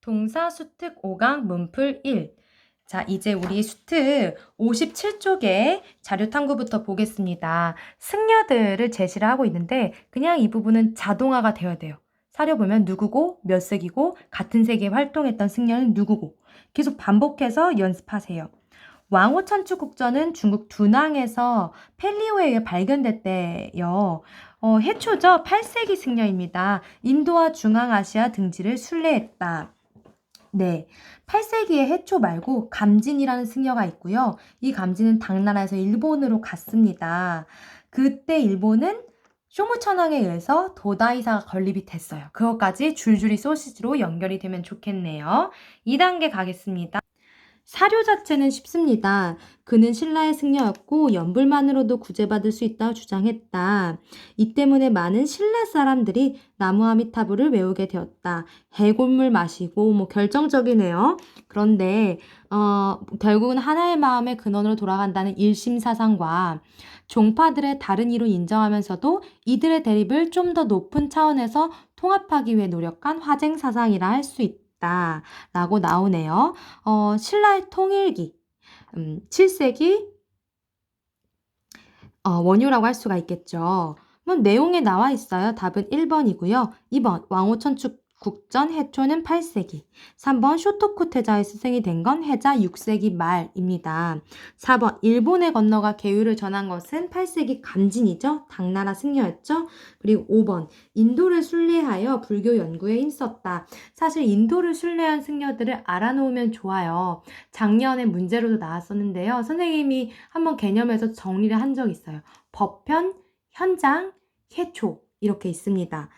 동사 수특 5강 문풀 1. 자, 이제 우리 수특 57쪽에 자료 탐구부터 보겠습니다. 승려들을 제시를 하고 있는데 그냥 이 부분은 자동화가 되어야 돼요. 사려 보면 누구고 몇 세기고 같은 세기에 활동했던 승려는 누구고 계속 반복해서 연습하세요. 왕호천추 국전은 중국 두낭에서 펠리오에 의해 발견됐대요. 어, 해초죠. 8세기 승려입니다. 인도와 중앙아시아 등지를 순례했다. 네. 8세기의 해초 말고 감진이라는 승려가 있고요. 이 감진은 당나라에서 일본으로 갔습니다. 그때 일본은 쇼무천왕에 의해서 도다이사가 건립이 됐어요. 그것까지 줄줄이 소시지로 연결이 되면 좋겠네요. 2단계 가겠습니다. 사료 자체는 쉽습니다. 그는 신라의 승려였고 연불만으로도 구제받을 수 있다고 주장했다. 이 때문에 많은 신라 사람들이 나무아미타불을 외우게 되었다. 해골물 마시고 뭐 결정적이네요. 그런데 어, 결국은 하나의 마음의 근원으로 돌아간다는 일심 사상과 종파들의 다른 이로 인정하면서도 이들의 대립을 좀 더 높은 차원에서 통합하기 위해 노력한 화쟁 사상이라 할 수 있다. 라고 나오네요. 어, 신라의 통일기, 음, 7세기 어, 원효라고 할 수가 있겠죠. 뭐 내용에 나와 있어요. 답은 1번이고요. 2번 왕호천축 국전 해초는 8세기. 3번 쇼토쿠 태자의 스승이 된 건 해자 6세기 말입니다. 4번 일본에 건너가 계율을 전한 것은 8세기 감진이죠. 당나라 승려였죠. 그리고 5번 인도를 순례하여 불교 연구에 힘썼다. 사실 인도를 순례한 승려들을 알아놓으면 좋아요. 작년에 문제로도 나왔었는데요. 선생님이 한번 개념에서 정리를 한 적이 있어요. 법편, 현장, 해초 이렇게 있습니다.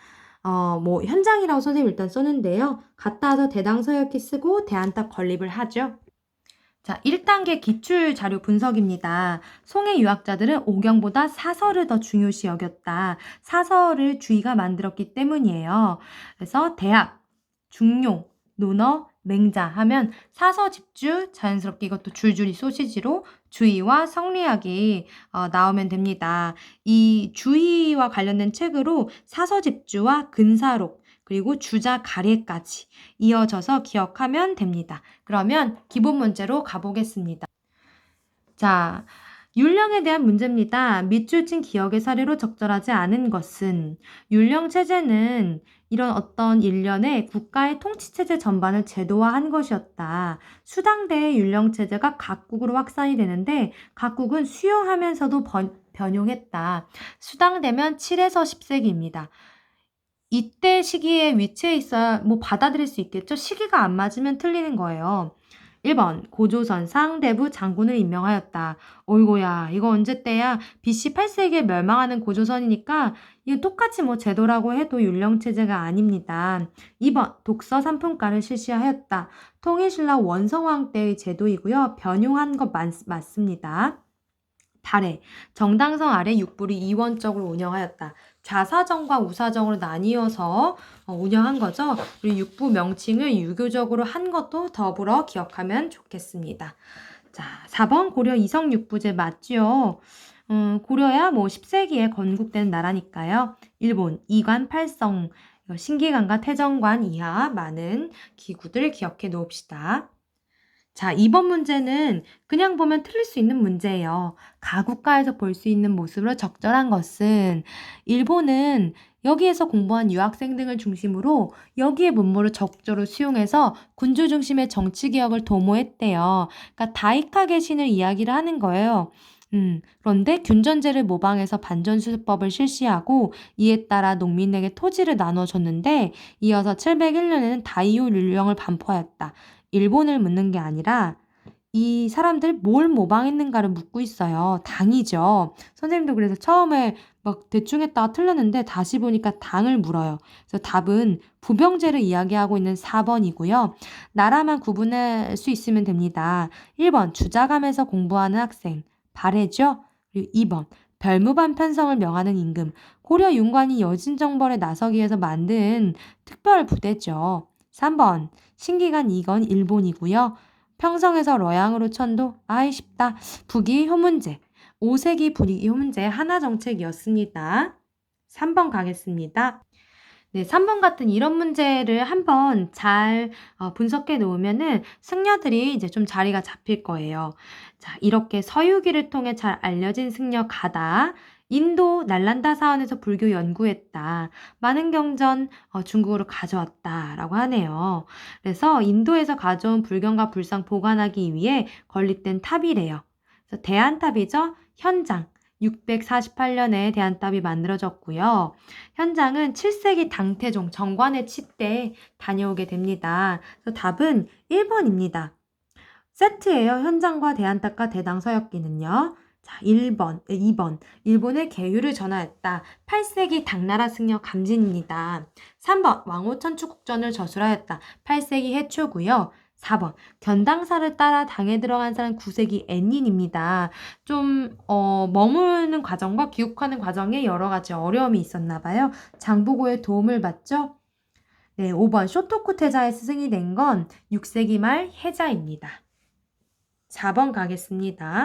어, 뭐 현장이라고 선생님 일단 썼는데요. 갔다 와서 대당 서역기 쓰고 대안딱 건립을 하죠. 자, 1단계 기출 자료 분석입니다. 송해 유학자들은 오경보다 사설을 더 중요시 여겼다. 사설을 주의가 만들었기 때문이에요. 그래서 대학, 중용, 논어, 맹자 하면 사서 집주 자연스럽게 이것도 줄줄이 소시지로 주의와 성리학이 어, 나오면 됩니다. 이 주의와 관련된 책으로 사서 집주와 근사록 그리고 주자 가래까지 이어져서 기억하면 됩니다. 그러면 기본 문제로 가보겠습니다. 자, 율령에 대한 문제입니다. 밑줄 친 기억의 사례로 적절하지 않은 것은 율령 체제는 이런 어떤 일련의 국가의 통치 체제 전반을 제도화한 것이었다. 수당대의 율령 체제가 각국으로 확산이 되는데 각국은 수용하면서도 번, 변용했다. 수당되면 7에서 10세기입니다. 이때 시기에 위치해 있어야 뭐 받아들일 수 있겠죠? 시기가 안 맞으면 틀리는 거예요. 1번 고조선 상대부 장군을 임명하였다. 어이고야 이거 언제 때야? BC 8세기에 멸망하는 고조선이니까 이거 똑같이 뭐 제도라고 해도 율령체제가 아닙니다. 2번 독서 삼품가를 실시하였다. 통일신라 원성왕 때의 제도이고요. 변용한 것 맞, 맞습니다. 8회 정당성 아래 육부를 이원적으로 운영하였다. 좌사정과 우사정으로 나뉘어서 어, 운영한 거죠. 그리고 육부 명칭을 유교적으로 한 것도 더불어 기억하면 좋겠습니다. 자, 4번 고려 이성 육부제 맞지요? 음, 고려야 뭐 10세기에 건국된 나라니까요. 일본 이관 팔성 신기관과 태정관 이하 많은 기구들 기억해 놓읍시다. 자, 이번 문제는 그냥 보면 틀릴 수 있는 문제예요. 가국가에서 볼 수 있는 모습으로 적절한 것은 일본은 여기에서 공부한 유학생 등을 중심으로 여기에 문물을 적절히 수용해서 군주 중심의 정치 개혁을 도모했대요. 그러니까 다이카계 신을 이야기를 하는 거예요. 음, 그런데 균전제를 모방해서 반전수법을 실시하고 이에 따라 농민에게 토지를 나눠줬는데 이어서 701년에는 다이오 율령을 반포하였다. 일본을 묻는 게 아니라 이 사람들 뭘 모방했는가를 묻고 있어요. 당이죠. 선생님도 그래서 처음에 막 대충 했다가 틀렸는데 다시 보니까 당을 물어요. 그래서 답은 부병제를 이야기하고 있는 4번이고요. 나라만 구분할 수 있으면 됩니다. 1번 주자감에서 공부하는 학생. 발해죠. 그리고 2번 별무반 편성을 명하는 임금. 고려 윤관이 여진정벌에 나서기 위해서 만든 특별 부대죠. 3번 신기간 2건 일본이고요. 평성에서 러양으로 천도 아이 쉽다. 북이 효문제. 5세기 분위기 효문제 하나 정책이었습니다. 3번 가겠습니다. 네, 3번 같은 이런 문제를 한번 잘 어, 분석해 놓으면은 승려들이 이제 좀 자리가 잡힐 거예요. 자, 이렇게 서유기를 통해 잘 알려진 승려 가다. 인도 날란다 사원에서 불교 연구했다. 많은 경전 어, 중국으로 가져왔다라고 하네요. 그래서 인도에서 가져온 불경과 불상 보관하기 위해 건립된 탑이래요. 그래서 대안탑이죠. 현장. 648년에 대안탑이 만들어졌고요. 현장은 7세기 당태종 정관의 치때 다녀오게 됩니다. 그래서 답은 1번입니다. 세트예요. 현장과 대안탑과 대당 서역기는요. 자, 1번, 2번. 일본의 계율을 전하였다. 8세기 당나라 승려 감진입니다. 3번, 왕호천추 국전을 저술하였다. 8세기 해초고요. 4번, 견당사를 따라 당에 들어간 사람 9세기 앤닌입니다. 좀, 어, 머무르는 과정과 귀국하는 과정에 여러 가지 어려움이 있었나 봐요. 장보고의 도움을 받죠? 네, 5번, 쇼토쿠 태자의 스승이 된 건 6세기 말 해자입니다. 4번 가겠습니다.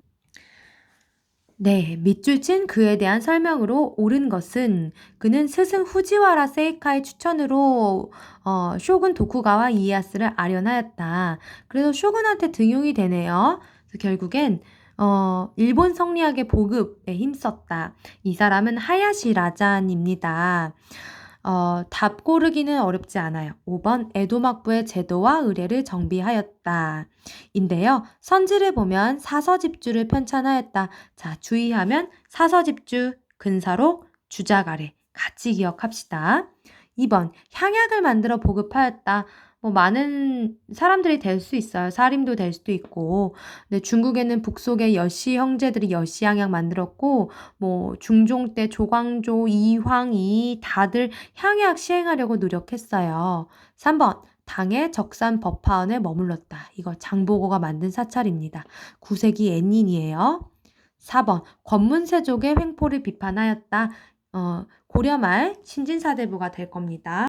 네, 밑줄 친 그에 대한 설명으로 옳은 것은 그는 스승 후지와라 세이카의 추천으로 어, 쇼군 도쿠가와 이에야스를 아련하였다. 그래서 쇼군한테 등용이 되네요. 그래서 결국엔 어, 일본 성리학의 보급에 힘썼다. 이 사람은 하야시 라잔입니다. 어, 답 고르기는 어렵지 않아요. 5번 에도막부의 제도와 의례를 정비하였다. 인데요. 선지를 보면 사서집주를 편찬하였다. 자, 주의하면 사서집주, 근사로, 주작 아래 같이 기억합시다. 2번 향약을 만들어 보급하였다. 뭐 많은 사람들이 될 수 있어요. 사림도 될 수도 있고. 근데 중국에는 북속의 여씨 형제들이 여씨 향약 만들었고 뭐 중종 때 조광조, 이황, 이 다들 향약 시행하려고 노력했어요. 3번 당의 적산 법화원에 머물렀다. 이거 장보고가 만든 사찰입니다. 9세기 앤닌이에요. 4번 권문세족의 횡포를 비판하였다. 어, 고려 말 신진사대부가 될 겁니다.